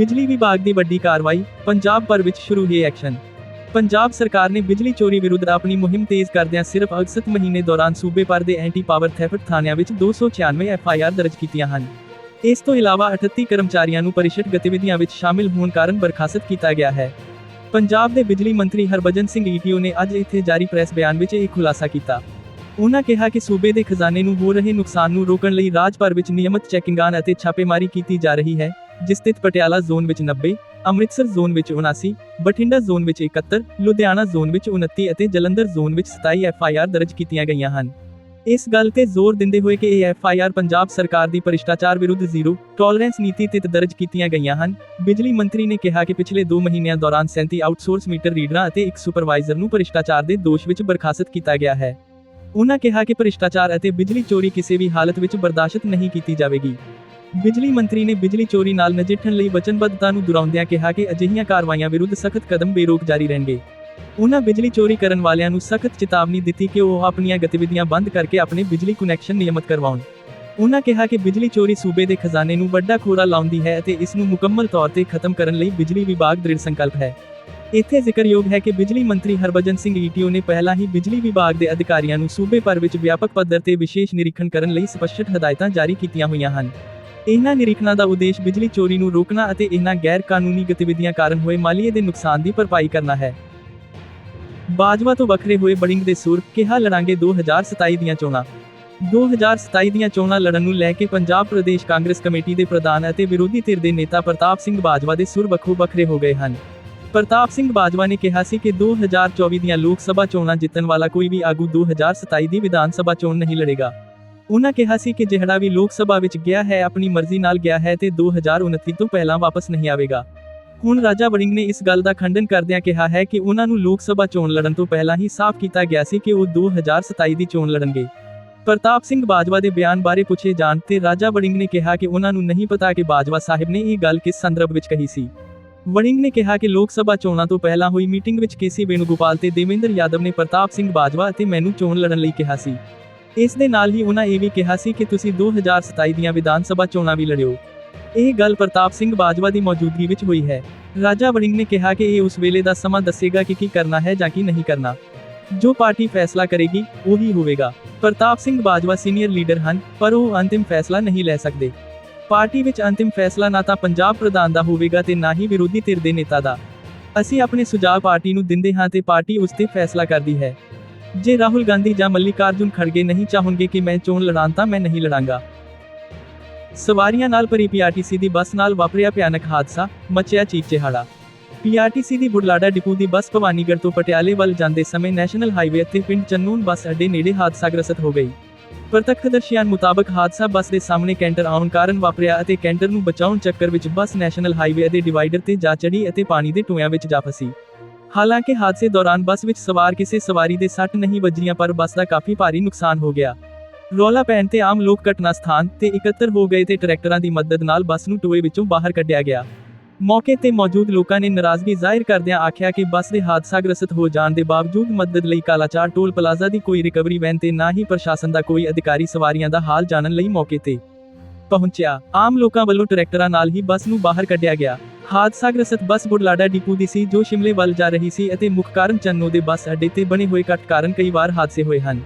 ਬਿਜਲੀ ਵਿਭਾਗ ਦੀ ਵੱਡੀ ਕਾਰਵਾਈ, ਪੰਜਾਬ ਭਰ ਵਿੱਚ ਸ਼ੁਰੂ ਹੋਈ ਐਕਸ਼ਨ। ਪੰਜਾਬ ਸਰਕਾਰ ਨੇ ਬਿਜਲੀ ਚੋਰੀ ਵਿਰੁੱਧ ਆਪਣੀ ਮੁਹਿੰਮ ਤੇਜ਼ ਕਰਦਿਆਂ ਸਿਰਫ ਅਗਸਤ ਮਹੀਨੇ ਦੌਰਾਨ ਸੂਬੇ ਭਰ ਦੇ ਐਂਟੀ ਪਾਵਰ ਥੈਫਟ ਥਾਣਿਆਂ ਵਿੱਚ 296 ਐਫਆਈਆਰ ਦਰਜ ਕੀਤੀਆਂ ਹਨ। ਇਸ ਤੋਂ ਇਲਾਵਾ 38 ਕਰਮਚਾਰੀਆਂ ਨੂੰ ਪਰਿਸ਼ਦ ਗਤੀਵਿਧੀਆਂ ਵਿੱਚ ਸ਼ਾਮਿਲ ਹੋਣ ਕਾਰਨ ਬਰਖਾਸਤ ਕੀਤਾ ਗਿਆ ਹੈ। ਪੰਜਾਬ ਦੇ ਬਿਜਲੀ ਮੰਤਰੀ ਹਰਭਜਨ ਸਿੰਘ ਈਟੀਓ ਨੇ ਅੱਜ ਇੱਥੇ ਜਾਰੀ ਪ੍ਰੈਸ ਬਿਆਨ ਵਿੱਚ ਇਹ ਖੁਲਾਸਾ ਕੀਤਾ। ਉਨ੍ਹਾਂ ਕਿਹਾ ਕਿ ਸੂਬੇ ਦੇ ਖਜ਼ਾਨੇ ਨੂੰ ਹੋ ਰਹੇ ਨੁਕਸਾਨ ਨੂੰ ਰੋਕਣ ਲਈ ਰਾਜ ਭਰ ਵਿੱਚ ਨਿਯਮਤ ਚੈਕਿੰਗਾਂ ਅਤੇ ਛਾਪੇਮਾਰੀ ਕੀਤੀ ਜਾ ਰਹੀ ਹੈ। ਜਿਸ ਤਹਿਤ ਪਟਿਆਲਾ ਜ਼ੋਨ ਵਿੱਚ 90 ਅੰਮ੍ਰਿਤਸਰ ਜ਼ੋਨ ਵਿੱਚ 79 ਬਠਿੰਡਾ ਜ਼ੋਨ ਵਿੱਚ 71 ਲੁਧਿਆਣਾ ਜ਼ੋਨ ਵਿੱਚ 29 ਅਤੇ ਜਲੰਧਰ ਜ਼ੋਨ ਵਿੱਚ 27 ਐਫਆਈਆਰ ਦਰਜ ਕੀਤੀਆਂ ਗਈਆਂ ਹਨ। ਇਸ ਗੱਲ ਤੇ ਜ਼ੋਰ ਦਿੰਦੇ ਹੋਏ ਕਿ ਇਹ ਐਫਆਈਆਰ ਪੰਜਾਬ ਸਰਕਾਰ ਦੀ ਭ੍ਰਿਸ਼ਟਾਚਾਰ ਵਿਰੁੱਧ ਜ਼ੀਰੋ ਟੋਲਰੈਂਸ ਨੀਤੀ ਤਹਿਤ ਦਰਜ ਕੀਤੀਆਂ ਗਈਆਂ ਹਨ। ਬਿਜਲੀ ਮੰਤਰੀ ਨੇ ਕਿਹਾ ਕਿ ਪਿਛਲੇ 2 ਮਹੀਨਿਆਂ ਦੌਰਾਨ 37 ਆਊਟਸੋਰਸ ਮੀਟਰ ਰੀਡਰਾਂ ਅਤੇ ਇੱਕ ਸੁਪਰਵਾਈਜ਼ਰ ਨੂੰ ਭ੍ਰਿਸ਼ਟਾਚਾਰ ਦੇ ਦੋਸ਼ ਵਿੱਚ ਬਰਖਾਸਤ ਕੀਤਾ ਗਿਆ ਹੈ। ਉਨ੍ਹਾਂ ਕਿਹਾ ਕਿ ਭ੍ਰਿਸ਼ਟਾਚਾਰ ਅਤੇ ਬਿਜਲੀ ਚੋਰੀ ਕਿਸੇ ਵੀ ਹਾਲਤ ਵਿੱਚ ਬਰਦਾਸ਼ਤ ਨਹੀਂ ਕੀਤੀ ਜਾਵੇਗੀ। ਬਿਜਲੀ ਮੰਤਰੀ ਨੇ ਬਿਜਲੀ ਚੋਰੀ ਨਾਲ ਨਜਿੱਠਣ ਲਈ ਵਚਨਬੱਧਤਾ ਨੂੰ ਦੁਹਰਾਉਂਦਿਆਂ ਕਿਹਾ ਕਿ ਅਜਿਹੀਆਂ ਕਾਰਵਾਈਆਂ ਵਿਰੁੱਧ ਸਖਤ ਕਦਮ ਬੇਰੋਕ ਜਾਰੀ ਰਹਿਣਗੇ। ਉਨ੍ਹਾਂ ਬਿਜਲੀ ਚੋਰੀ ਕਰਨ ਵਾਲਿਆਂ ਨੂੰ ਸਖਤ ਚੇਤਾਵਨੀ ਦਿੱਤੀ ਕਿ ਉਹ ਆਪਣੀਆਂ ਗਤੀਵਿਧੀਆਂ ਬੰਦ ਕਰਕੇ ਆਪਣੇ ਬਿਜਲੀ ਕੁਨੈਕਸ਼ਨ ਨਿਯਮਤ ਕਰਵਾਉਣ। ਉਹਨਾਂ ਕਿਹਾ ਕਿ ਬਿਜਲੀ ਚੋਰੀ ਸੂਬੇ ਦੇ ਖਜ਼ਾਨੇ ਨੂੰ ਵੱਡਾ ਖੋਰਾ ਲਾਉਂਦੀ ਹੈ ਅਤੇ ਇਸ ਨੂੰ ਮੁਕੰਮਲ ਤੌਰ ਤੇ ਖਤਮ ਕਰਨ ਲਈ ਬਿਜਲੀ ਵਿਭਾਗ ਦ੍ਰਿੜ ਸੰਕਲਪ ਹੈ। ਇੱਥੇ ਜ਼ਿਕਰਯੋਗ ਹੈ ਕਿ ਬਿਜਲੀ ਮੰਤਰੀ ਹਰਭਜਨ ਸਿੰਘ ਈਟੀਓ ਨੇ ਪਹਿਲਾਂ ਹੀ ਬਿਜਲੀ ਵਿਭਾਗ ਦੇ ਅਧਿਕਾਰੀਆਂ ਨੂੰ ਸੂਬੇ ਭਰ ਵਿੱਚ ਵਿਆਪਕ ਪੱਧਰ ਤੇ ਵਿਸ਼ੇਸ਼ ਨਿਰੀਖਣ ਕਰਨ ਲਈ ਸਪਸ਼ਟ ਹਦਾਇਤਾਂ ਜਾਰੀ ਕੀਤੀਆਂ ਹੋਈਆਂ ਹਨ। ਇਹਨਾਂ ਨਿਰੀਖਣਾਂ ਦਾ ਉਦੇਸ਼ ਬਿਜਲੀ ਚੋਰੀ ਨੂੰ ਰੋਕਣਾ ਅਤੇ ਇਹਨਾਂ ਗੈਰ ਕਾਨੂੰਨੀ ਗਤੀਵਿਧੀਆਂ ਕਾਰਨ ਹੋਏ ਮਾਲੀਏ ਦੇ ਨੁਕਸਾਨ ਦੀ ਭਰਪਾਈ ਕਰਨਾ ਹੈ। ਬਾਜਵਾ ਤੋਂ ਵੱਖਰੇ ਹੋਏ ਬੜਿੰਗ ਦੇ ਸੁਰ ਕਿਹਾ ਲੜਾਂਗੇ 2027 ਦੀਆਂ ਚੋਣਾਂ। 2027 ਦੀਆਂ ਚੋਣਾਂ ਲੜਨ ਨੂੰ ਲੈ ਕੇ ਪੰਜਾਬ ਪ੍ਰਦੇਸ਼ ਕਾਂਗਰਸ ਕਮੇਟੀ ਦੇ ਪ੍ਰਧਾਨ ਅਤੇ ਵਿਰੋਧੀ ਧਿਰ ਦੇ ਨੇਤਾ ਪ੍ਰਤਾਪ ਸਿੰਘ ਬਾਜਵਾ ਦੇ ਸੁਰ ਵੱਖੋ ਵੱਖਰੇ ਹੋ ਗਏ ਹਨ। ਪ੍ਰਤਾਪ ਸਿੰਘ ਬਾਜਵਾ ਨੇ ਕਿਹਾ ਸੀ ਕਿ 2024 ਦੀਆਂ ਲੋਕ ਸਭਾ ਚੋਣਾਂ ਜਿੱਤਣ ਵਾਲਾ ਕੋਈ ਵੀ ਆਗੂ 2027 ਦੀ ਵਿਧਾਨ ਸਭਾ ਚੋਣ ਨਹੀਂ ਲੜੇਗਾ। ਉਨ੍ਹਾਂ ਕਿਹਾ ਸੀ ਕਿ ਜਿਹੜਾ ਵੀ ਲੋਕ ਸਭਾ ਵਿੱਚ ਗਿਆ ਹੈ, ਆਪਣੀ ਮਰਜ਼ੀ ਨਾਲ ਗਿਆ ਹੈ ਤੇ 2029 ਤੋਂ ਪਹਿਲਾਂ ਵਾਪਸ ਨਹੀਂ ਆਵੇਗਾ। ਹੁਣ ਰਾਜਾ ਵੜਿੰਗ ਨੇ ਇਸ ਗੱਲ ਦਾ ਖੰਡਨ ਕਰਦਿਆਂ ਕਿਹਾ ਹੈ ਕਿ ਉਹਨਾਂ ਨੂੰ ਲੋਕ ਸਭਾ ਚੋਣ ਲੜਨ ਤੋਂ ਪਹਿਲਾਂ ਹੀ ਸਾਫ਼ ਕੀਤਾ ਗਿਆ ਸੀ ਕਿ ਉਹ 2027 ਦੀ ਚੋਣ ਲੜਨਗੇ। ਪ੍ਰਤਾਪ ਸਿੰਘ ਬਾਜਵਾ ਦੇ ਬਿਆਨ ਬਾਰੇ ਪੁੱਛੇ ਜਾਣ ਤੇ ਰਾਜਾ ਵੜਿੰਗ ਨੇ ਕਿਹਾ ਕਿ ਉਹਨਾਂ ਨੂੰ ਨਹੀਂ ਪਤਾ ਕਿ ਬਾਜਵਾ ਸਾਹਿਬ ਨੇ ਇਹ ਗੱਲ ਕਿਸ ਸੰਦਰਭ ਵਿੱਚ ਕਹੀ ਸੀ। ਵੜਿੰਗ ਨੇ ਕਿਹਾ ਕਿ ਲੋਕ ਸਭਾ ਚੋਣਾਂ ਤੋਂ ਪਹਿਲਾਂ ਹੋਈ ਮੀਟਿੰਗ ਵਿੱਚ ਕੇਸੀ ਵੇਣੂਗੋਪਾਲ ਤੇ ਦੇਵੇਂਦਰ ਯਾਦਵ ਨੇ ਪ੍ਰਤਾਪ ਸਿੰਘ ਬਾਜਵਾ ਅਤੇ ਮੈਨੂੰ ਚੋਣ ਲੜਨ ਲਈ ਕਿਹਾ ਸੀ। ਇਸ ਦੇ ਨਾਲ ਹੀ ਉਹਨਾਂ ਇਹ ਵੀ ਕਿਹਾ ਸੀ ਕਿ ਤੁਸੀਂ 2027 ਦੀਆਂ ਵਿਧਾਨ ਸਭਾ ਚੋਣਾਂ ਵੀ ਲੜਿਓ। ਇਹ ਗੱਲ ਪ੍ਰਤਾਪ ਸਿੰਘ ਬਾਜਵਾ ਦੀ ਮੌਜੂਦਗੀ ਵਿੱਚ ਹੋਈ ਹੈ। ਰਾਜਾ ਵੜਿੰਗ ਨੇ ਕਿਹਾ ਕਿ ਇਹ ਉਸ ਵੇਲੇ ਦਾ ਸਮਾਂ ਦੱਸੇਗਾ ਕਿ ਕੀ ਕਰਨਾ ਹੈ ਜਾਂ ਕੀ ਨਹੀਂ ਕਰਨਾ। ਜੋ ਪਾਰਟੀ ਫੈਸਲਾ ਕਰੇਗੀ, ਉਹੀ ਹੋਵੇਗਾ। ਪ੍ਰਤਾਪ ਸਿੰਘ ਬਾਜਵਾ ਸੀਨੀਅਰ ਲੀਡਰ ਹਨ, ਪਰ ਉਹ ਅੰਤਿਮ ਫੈਸਲਾ ਨਹੀਂ ਲੈ ਸਕਦੇ। ਪਾਰਟੀ ਵਿੱਚ ਅੰਤਿਮ ਫੈਸਲਾ ਨਾ ਤਾਂ ਪੰਜਾਬ ਪ੍ਰਧਾਨ ਦਾ ਹੋਵੇਗਾ ਤੇ ਨਾ ਹੀ ਵਿਰੋਧੀ ਧਿਰ ਦੇ ਨੇਤਾ ਦਾ। ਅਸੀਂ ਆਪਣੇ ਸੁਝਾਅ ਪਾਰਟੀ ਨੂੰ ਦਿੰਦੇ ਹਾਂ ਤੇ ਪਾਰਟੀ ਉਸ ਤੇ ਫੈਸਲਾ ਕਰਦੀ ਹੈ। ਜੇ ਰਾਹੁਲ ਗਾਂਧੀ ਜਾਂ ਮੱਲਿਕਾਰਜੁਨ ਖੜਗੇ ਨਹੀਂ ਚਾਹੁੰਗੇ ਕਿ ਮੈਂ ਚੋਣ ਲੜਾਂ ਤਾਂ ਮੈਂ ਨਹੀਂ ਲੜਾਂਗਾ। ਸਵਾਰੀਆਂ ਨਾਲ ਭਰੀ ਪੀਆਰਟੀਸੀ ਦੀ ਬੱਸ ਨਾਲ ਵਾਪਰਿਆ ਭਿਆਨਕ ਹਾਦਸਾ, ਮਚਿਆ ਚੀਕ ਪੀਆਰਟੀਸੀ ਦੀ ਬੁਢਲਾਡਾ ਡਿਪੂ ਦੀ ਬੱਸ ਭਵਾਨੀਗੜ੍ਹ ਤੋਂ ਪਟਿਆਲੇ ਵੱਲ ਜਾਂਦੇ ਸਮੇਂ ਨੈਸ਼ਨਲ ਹਾਈਵੇ ਅਤੇ ਪਿੰਡ ਚੰਨੂਨ ਬੱਸ ਅੱਡੇ ਨੇੜੇ ਹਾਦਸਾਗ੍ਰਸਤ ਹੋ ਗਈ। ਪ੍ਰਤੱਖਦਰਸ਼ੀਆਂ ਮੁਤਾਬਕ ਹਾਦਸਾ ਬੱਸ ਦੇ ਸਾਹਮਣੇ ਕੈਂਟਰ ਆਉਣ ਕਾਰਨ ਵਾਪਰਿਆ ਅਤੇ ਕੈਂਟਰ ਨੂੰ ਬਚਾਉਣ ਚੱਕਰ ਵਿੱਚ ਬੱਸ ਨੈਸ਼ਨਲ ਹਾਈਵੇ ਦੇ ਡਿਵਾਈਡਰ ਤੇ ਜਾ ਚੜੀ ਅਤੇ ਪਾਣੀ ਦੇ ਟੋਇਆਂ ਵਿੱਚ ਜਾ ਫਸੀ। ਹਾਲਾਂਕਿ ਹਾਦਸੇ ਦੌਰਾਨ ਬੱਸ ਵਿੱਚ ਸਵਾਰ ਕਿਸੇ ਸਵਾਰੀ ਦੇ ਸੱਟ ਨਹੀਂ ਵੱਜੀਆਂ, ਪਰ ਬੱਸ ਦਾ ਕਾਫੀ ਭਾਰੀ ਨੁਕਸਾਨ ਹੋ ਗਿਆ। ਰੌਲਾ ਪੈਣ ਤੇ ਆਮ ਲੋਕ ਘਟਨਾ ਸਥਾਨ ਤੇ ਇਕੱਤਰ ਹੋ ਗਏ ਤੇ ਟਰੈਕਟਰਾਂ ਦੀ ਮਦਦ ਨਾਲ ਬੱਸ ਨੂੰ ਟੋਏ ਵਿੱਚੋਂ ਬਾਹਰ ਕੱਢਿਆ ਗਿਆ। ਮੌਕੇ ਤੇ ਮੌਜੂਦ ਲੋਕਾਂ ਨੇ ਨਾਰਾਜ਼ਗੀ ਜ਼ਾਹਿਰ ਕਰਦਿਆਂ ਆਖਿਆ ਕਿ ਬੱਸ ਦੇ ਹਾਦਸਾਗ੍ਰਸਤ ਹੋ ਜਾਣ ਦੇ ਬਾਵਜੂਦ ਮਦਦ ਲਈ ਕਾਲਾਚਾਰ ਟੋਲ ਪਲਾਜ਼ਾ ਦੀ ਕੋਈ ਰਿਕਵਰੀ ਵੈਨ ਤੇ ਨਾ ਹੀ ਪ੍ਰਸ਼ਾਸਨ ਦਾ ਕੋਈ ਅਧਿਕਾਰੀ ਸਵਾਰੀਆਂ ਦਾ ਹਾਲ ਜਾਣਨ ਲਈ ਮੌਕੇ ਤੇ। ਪਹੁੰਚਿਆ। ਆਮ ਲੋਕਾਂ ਵੱਲੋਂ ਟਰੈਕਟਰਾਂ ਨਾਲ ਹੀ ਬੱਸ ਨੂੰ ਬਾਹਰ ਕੱਢਿਆ ਗਿਆ। ਹਾਦਸਾ ਗ੍ਰਸਤ ਬੱਸ ਬੁਢਲਾਡਾ ਡਿਪੂ ਦੀ ਸੀ, ਜੋ ਸ਼ਿਮਲੇ ਵੱਲ ਜਾ ਰਹੀ ਸੀ ਅਤੇ ਮੁੱਖ ਕਾਰਨ ਚੰਨੋ ਦੇ ਬੱਸ ਅੱਡੇ ਤੇ ਬਣੇ ਹੋਏ ਕੱਟ ਕਾਰਨ ਕਈ ਵਾਰ ਹਾਦਸੇ ਹੋਏ ਹਨ।